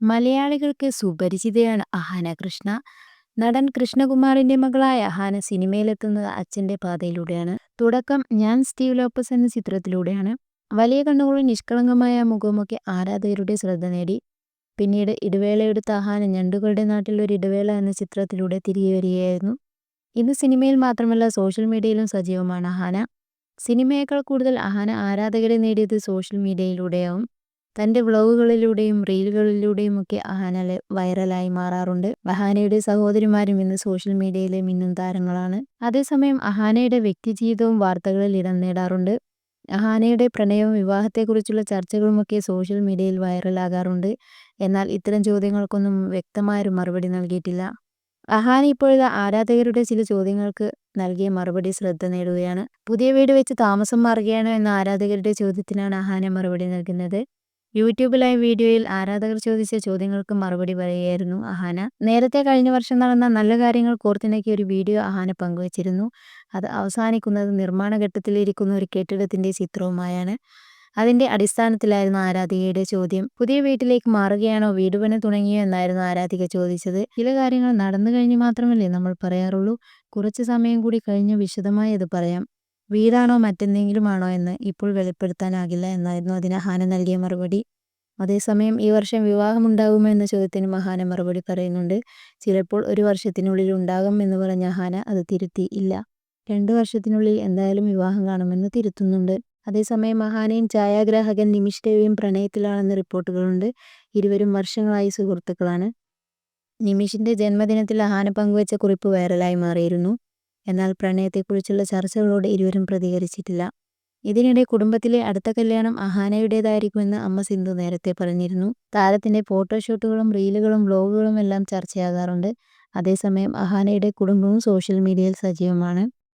മലയാളികൾക്ക് സുപരിചിതയാണ് അഹാന കൃഷ്ണ. നടൻ കൃഷ്ണകുമാറിന്റെ മകളായ അഹാന സിനിമയിലെത്തുന്നത് അച്ഛന്റെ പാതയിലൂടെയാണ്. തുടക്കം ഞാൻ സ്റ്റീവ് ലോപ്പസ് എന്ന ചിത്രത്തിലൂടെയാണ്. വലിയ കണ്ണുകളും നിഷ്കളങ്കമായ മുഖമൊക്കെ ആരാധകരുടെ ശ്രദ്ധ നേടി. പിന്നീട് ഇടവേള എടുത്ത അഹാന ഞണ്ടുകളുടെ നാട്ടിലൊരു ഇടവേള എന്ന ചിത്രത്തിലൂടെ തിരികെ വരികയായിരുന്നു. ഇന്ന് സിനിമയിൽ മാത്രമല്ല സോഷ്യൽ മീഡിയയിലും സജീവമാണ് അഹാന. സിനിമയേക്കാൾ കൂടുതൽ അഹാന ആരാധകരെ നേടിയത് സോഷ്യൽ മീഡിയയിലൂടെയാവും. തന്റെ വ്ലോഗുകളിലൂടെയും റീലുകളിലൂടെയുമൊക്കെ അഹാന വൈറലായി മാറാറുണ്ട്. അഹാനയുടെ സഹോദരിമാരും ഇന്ന് സോഷ്യൽ മീഡിയയിലെ മിന്നും താരങ്ങളാണ്. അതേസമയം അഹാനയുടെ വ്യക്തിജീവിതവും വാർത്തകളിൽ ഇടം നേടാറുണ്ട്. അഹാനയുടെ പ്രണയവും വിവാഹത്തെക്കുറിച്ചുള്ള ചർച്ചകളുമൊക്കെ സോഷ്യൽ മീഡിയയിൽ വൈറലാകാറുണ്ട്. എന്നാൽ ഇത്തരം ചോദ്യങ്ങൾക്കൊന്നും വ്യക്തമായൊരു മറുപടി നൽകിയിട്ടില്ല. അഹാന ഇപ്പോഴത്തെ ആരാധകരുടെ ചില ചോദ്യങ്ങൾക്ക് നൽകിയ മറുപടി ശ്രദ്ധ നേടുകയാണ്. പുതിയ വീട് വെച്ച് താമസം മാറുകയാണോ എന്ന ആരാധകരുടെ ചോദ്യത്തിനാണ് അഹാന മറുപടി നൽകുന്നത്. യൂട്യൂബ് ലൈവ് വീഡിയോയിൽ ആരാധകർ ചോദിച്ച ചോദ്യങ്ങൾക്ക് മറുപടി പറയുകയായിരുന്നു അഹാന. നേരത്തെ കഴിഞ്ഞ വർഷം നടന്ന നല്ല കാര്യങ്ങൾ കോർത്തിണക്കിയ ഒരു വീഡിയോ അഹാന പങ്കുവച്ചിരുന്നു. അത് അവസാനിക്കുന്നത് നിർമ്മാണ ഘട്ടത്തിലിരിക്കുന്ന ഒരു കെട്ടിടത്തിന്റെ ചിത്രവുമായാണ്. അതിന്റെ അടിസ്ഥാനത്തിലായിരുന്നു ആരാധികയുടെ ചോദ്യം. പുതിയ വീട്ടിലേക്ക് മാറുകയാണോ വീടുപണി തുടങ്ങിയോ എന്നായിരുന്നു ആരാധിക ചോദിച്ചത്. ചില കാര്യങ്ങൾ നടന്നു കഴിഞ്ഞ് മാത്രമല്ലേ നമ്മൾ പറയാറുള്ളൂ. കുറച്ച് സമയം കൂടി കഴിഞ്ഞ് വിശദമായി അത് പറയാം. വീടാണോ മറ്റെന്തെങ്കിലുമാണോ എന്ന് ഇപ്പോൾ വെളിപ്പെടുത്താനാകില്ല എന്നായിരുന്നു അതിന് ഹാന നൽകിയ മറുപടി. അതേസമയം ഈ വർഷം വിവാഹമുണ്ടാകുമോ എന്ന ചോദ്യത്തിന് മഹാന മറുപടി പറയുന്നുണ്ട്. ചിലപ്പോൾ ഒരു വർഷത്തിനുള്ളിൽ ഉണ്ടാകും എന്ന് പറഞ്ഞ ഹാന അത് തിരുത്തി ഇല്ല. രണ്ട് വർഷത്തിനുള്ളിൽ എന്തായാലും വിവാഹം കാണുമെന്ന് തിരുത്തുന്നുണ്ട്. അതേസമയം മഹാനയും ഛായാഗ്രാഹകൻ നിമിഷ് രവിയും പ്രണയത്തിലാണെന്ന് റിപ്പോർട്ടുകളുണ്ട്. ഇരുവരും വർഷങ്ങളായി സുഹൃത്തുക്കളാണ്. നിമിഷിന്റെ ജന്മദിനത്തിൽ അഹാന പങ്കുവച്ച കുറിപ്പ് വൈറലായി മാറിയിരുന്നു. എന്നാൽ പ്രണയത്തെക്കുറിച്ചുള്ള ചർച്ചകളോട് ഇരുവരും പ്രതികരിച്ചിട്ടില്ല. ഇതിനിടെ കുടുംബത്തിലെ അടുത്ത കല്യാണം അഹാനയുടേതായിരിക്കുമെന്ന് അമ്മ സിന്ധു നേരത്തെ പറഞ്ഞിരുന്നു. താരത്തിന്റെ ഫോട്ടോഷൂട്ടുകളും റീലുകളും വ്ലോഗുകളുമെല്ലാം ചർച്ചയാകാറുണ്ട്. അതേസമയം അഹാനയുടെ കുടുംബവും സോഷ്യൽ മീഡിയയിൽ സജീവമാണ്.